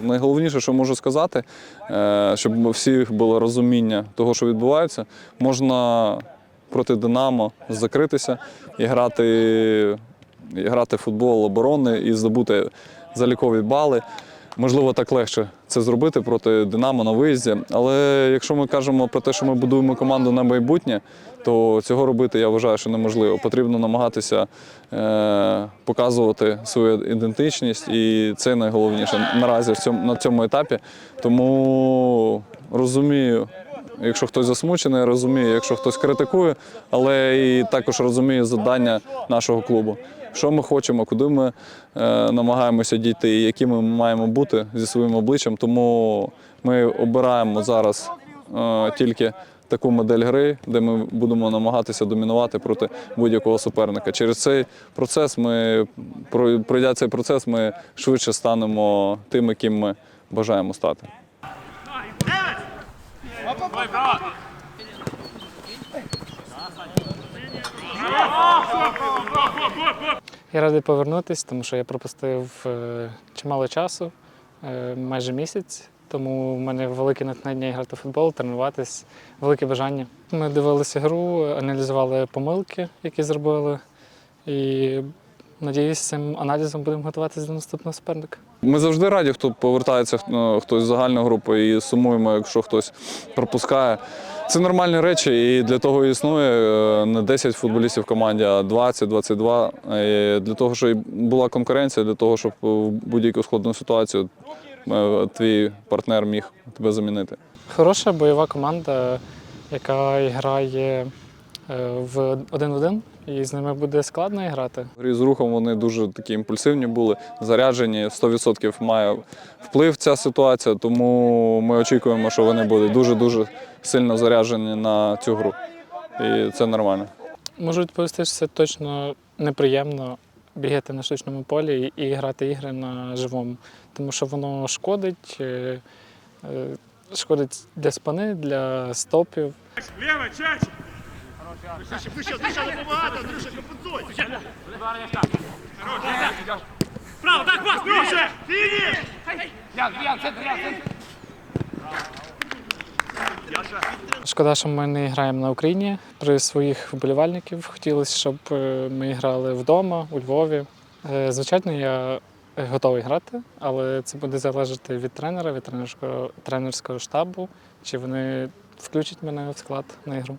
Найголовніше, що можу сказати, е, щоб у всіх було розуміння того, що відбувається, можна проти Динамо закритися і грати, і грати в футбол оборони і здобути залікові бали. Можливо, так легше це зробити проти Динамо на виїзді. Але якщо ми кажемо про те, що ми будуємо команду на майбутнє, то цього робити я вважаю, що неможливо. Потрібно намагатися е, показувати свою ідентичність, і це найголовніше наразі в цьому, на цьому етапі. Тому розумію, якщо хтось засмучений, розумію, якщо хтось критикує, але і також розумію завдання нашого клубу. Що ми хочемо, куди ми е, намагаємося дійти, і які ми маємо бути зі своїм обличчям. Тому ми обираємо зараз е, тільки таку модель гри, де ми будемо намагатися домінувати проти будь-якого суперника. Через цей процес ми пройдя цей процес, ми швидше станемо тим, яким ми бажаємо стати. Я радий повернутися, тому що я пропустив е, чимало часу, е, майже місяць. Тому в мене велике натхнення грати в футбол, тренуватись, велике бажання. Ми дивилися гру, аналізували помилки, які зробили, і надіюсь, цим аналізом будемо готуватися до наступного суперника. Ми завжди раді, хто повертається е, хтось з загальної групи і сумуємо, якщо хтось пропускає. Це нормальні речі, і для того існує е, не 10 футболістів в команді, а 20-22. Е, Для того, щоб була конкуренція, для того, щоб в будь-яку складну ситуацію твій партнер міг тебе замінити. Хороша бойова команда, яка грає в один в один, і з ними буде складно грати. Грі з рухом вони дуже такі імпульсивні були, заряджені. 100% має вплив ця ситуація, тому ми очікуємо, що вони будуть дуже-дуже сильно заряджені на цю гру. І це нормально. Можу відповісти, що це точно неприємно бігати на штучному полі і грати ігри на живому, тому що воно шкодить, е, е, шкодить для спини, для стопів. Лево, чаще! Вище, вище, вище, не побагато, Андрюша, компенсуй! Право, так, вас, Андрюша! Фініш! Шкода, що ми не граємо на Україні при своїх вболівальників. Хотілося, щоб е, ми грали вдома, у Львові. Е, Звичайно, я готовий грати, але це буде залежати від тренера, від тренерського, тренерського штабу, чи вони включать мене в склад на ігру.